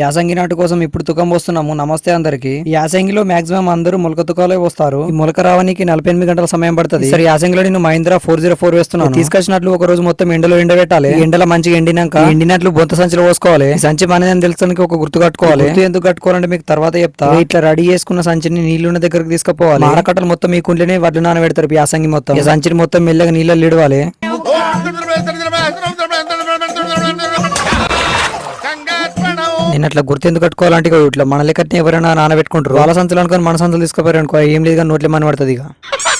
యాసంగి నాటు కోసం ఇప్పుడు తుకం వస్తున్నాము నమస్తే అందరికి. ఈ యాసంగిలో మాక్సిమం అందరూ మొలక తుకాలే వస్తారు ఈ మొలక రావడానికి నలభై ఎనిమిది గంటల సమయం పడుతుంది. సరే యాసంగిలో నేను మహీంద్రా ఫోర్ జీరో ఫోర్ వేస్తున్నాను. తీసుకొచ్చినట్లు ఒక రోజు మొత్తం ఎండలో ఎండబెట్టాలి. ఈ ఎండలో మంచిగా ఎండినాక ఎండినట్లు బొంత సంచిలో పోసుకోవాలి. ఈ సంచి మనదని తెలుసానికి ఒక గుర్తు కట్టుకోవాలి. గుర్తు ఎందుకు కట్టుకోవాలంటే మీకు తర్వాత చెప్తా. ఇట్లా రెడీ చేసుకున్న సంచిని నీళ్ళున్న దగ్గరకు తీసుకుపోవాలి. మారకట్టలు మొత్తం మీ కుంట్లోనే వడ్లు నానబెడతారు ఈ యాసంగి మొత్తం. ఈ సంచిని మొత్తం మెల్లగా నీళ్ళలో ఇడవాలి. నేను అట్లా గుర్తు ఎందుకు కట్టుకోవాలంటే ఇట్లా మన లెక్కనే ఎవరైనా నానబెట్టుకుంటారు. వాళ్ళ సంచులు అనుకొని మన సంచులు తీసుకుపోయారు అనుకో ఏం లేదు కానీ నోట్లే మన పడుతుంది ఇక.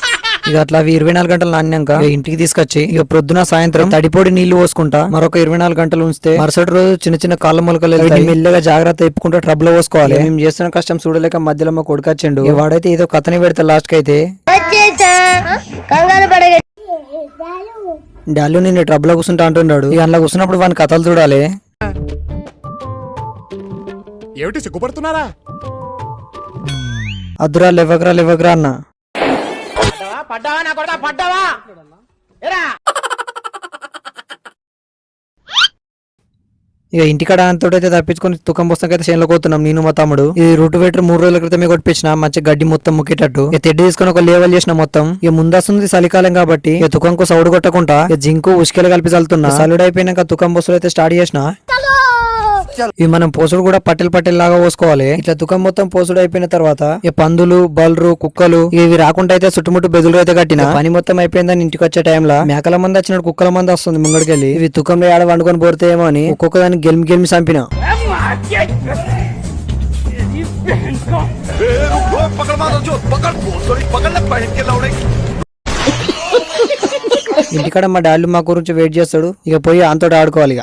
ఇక అట్లా అవి ఇరవై నాలుగు గంటలు నాణ్యాక ఇక ఇంటికి తీసుకొచ్చి ఇక ప్రొద్దున సాయంత్రం తడిపొడి నీళ్ళు పోసుకుంటా మరొక ఇరవై నాలుగు గంటలు ఉంచితే మరుసటి రోజు చిన్న చిన్న కాళ్ళ మొలకలు. మెల్లగా జాగ్రత్త ఇప్పుకుంటూ ట్రబుల్ పోసుకోవాలి. మేము చేస్తున్న కష్టం చూడలేక మధ్యలో మా కొడుకొచ్చిండు వాడైతే ఏదో కథని పెడతా లాస్ట్కి అయితే డాలు నిన్ను ట్రబుల్ కూర్చుంటా అంటున్నాడు. ఇక అందులో కూర్చున్నప్పుడు వాని కథలు చూడాలి. ఏమిటి సిగ్గుపడుతున్నారా? అద్దురా లేవగ్రా లేవగ్రా అన్న. ఇక ఇంటికాడ అంతటైతే తప్పించుకొని తుకం పుస్తకం చేనులో పోతున్నాం నేను మా తమ్ముడు. ఇది రూట్ వెటర్ మూడు రోజుల క్రితమే కొట్టించిన మంచి గడ్డి మొత్తం ముక్కేటట్టు. ఇక తెడ్డి తీసుకొని ఒక లేవల్ చేసిన మొత్తం. ఇక ముందస్తుంది చలికాలం కాబట్టి ఇక తుకంకు సౌడు కొట్టకుండా ఇక జింకు ఉష్కెలు కలిపి చల్లుతున్నా. సలుడు అయిపోయినాక తుకం బస్సులు అయితే స్టార్ట్ చేసిన ఇవి మనం పోసుడు కూడా పట్టెలు పట్టెల లాగా పోసుకోవాలి. ఇట్లా దుకాణం మొత్తం పోసుడు అయిపోయిన తర్వాత ఈ పందులు బల్లు కుక్కలు ఇవి రాకుండా అయితే చుట్టుముట్టు బెదులు అయితే కట్టిన పని మొత్తం అయిపోయిందని ఇంటికి వచ్చే టైంలో మేకల మంది వచ్చినట్టు కుక్కల మంది వస్తుంది ముంగడికి వెళ్ళి ఇవి తుకంలో ఏడ వండుకొని పోతే ఏమో అని ఒక్కొక్క దాన్ని గెలిమి గెలిమి చంపిన. ఇంటికాడ మా డాడీ మా గురించి వెయిట్ చేస్తాడు. ఇక పోయి అంతటా ఆడుకోవాలి ఇక.